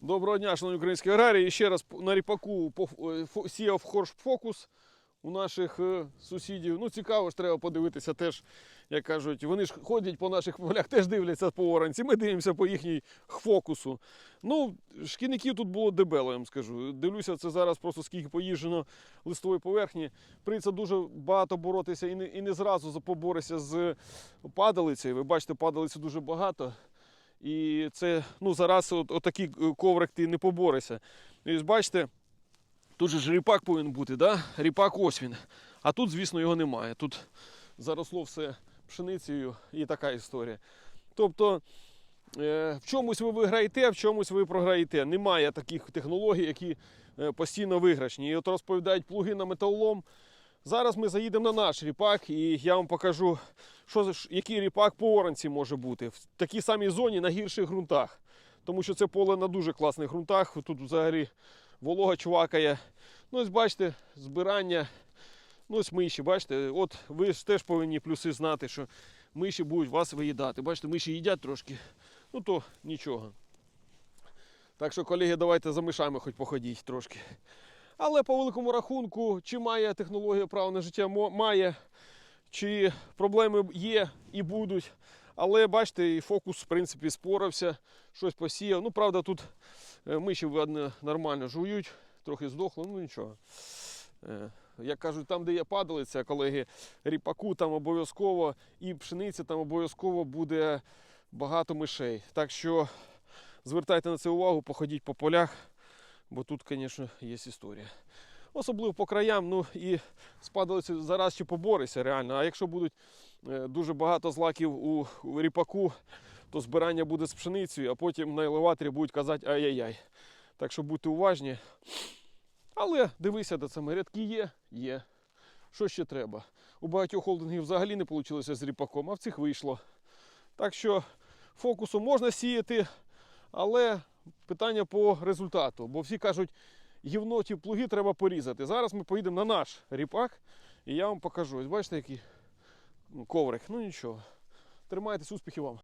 Доброго дня, шановні українські аграрії. І ще раз на ріпаку сіяв хорш фокус у наших е, сусідів. Ну, цікаво ж треба подивитися теж, як кажуть, вони ж ходять по наших полях, теж дивляться по оранці. Ми дивимося по їхній фокусу. Ну, шкідників тут було дебело, я вам скажу. Дивлюся, це зараз просто скільки поїжджено листової поверхні. Прийдеться дуже багато боротися і не, і не зразу поборися з падалицею. Ви бачите, падалиці дуже багато. І це ну, зараз от, отакий е, коврик ти не поборешся. І ось бачите, тут же ж ріпак повинен бути, да? ріпак ось він. А тут, звісно, його немає. Тут заросло все пшеницею і така історія. Тобто е, в чомусь ви виграєте, а в чомусь ви програєте. Немає таких технологій, які е, постійно виграшні. І от розповідають плуги на металолом. Зараз ми заїдемо на наш ріпак, і я вам покажу, що, який ріпак по оранці може бути в такій самій зоні на гірших ґрунтах. Тому що це поле на дуже класних ґрунтах. Тут взагалі волога чувакає. Ну, ось бачите, збирання. Ну, ось миші, бачите, от ви ж теж повинні плюси знати, що миші будуть вас виїдати. Бачите, миші їдять трошки, ну то нічого. Так що, колеги, давайте за мишами хоч походіть трошки. Але по великому рахунку, чи має технологія право на життя, має, чи проблеми є і будуть. Але бачите, і фокус, в принципі, спорався, щось посіяв. Ну, правда, тут е, миші видно, нормально жують, трохи здохло, ну нічого. Е, Як кажуть, там, де є падалиця, колеги, ріпаку там обов'язково і пшениці там обов'язково буде багато мишей. Так що звертайте на це увагу, походіть по полях, бо тут, звісно, є історія. Особливо по краям, ну і з падалицею зараз ще поборися реально. А якщо будуть е, дуже багато злаків у, ріпаку, то збирання буде з пшеницею, а потім на елеваторі будуть казати ай-яй-яй. Так що будьте уважні. Але дивися, де саме рядки є, є. Що ще треба? У багатьох холдингів взагалі не вийшло з ріпаком, а в цих вийшло. Так що фокусу можна сіяти, але питання по результату. Бо всі кажуть, гівно ті плуги треба порізати. Зараз ми поїдемо на наш ріпак і я вам покажу. Ось бачите, який коврик. Ну нічого. Тримайтесь, успіхів вам.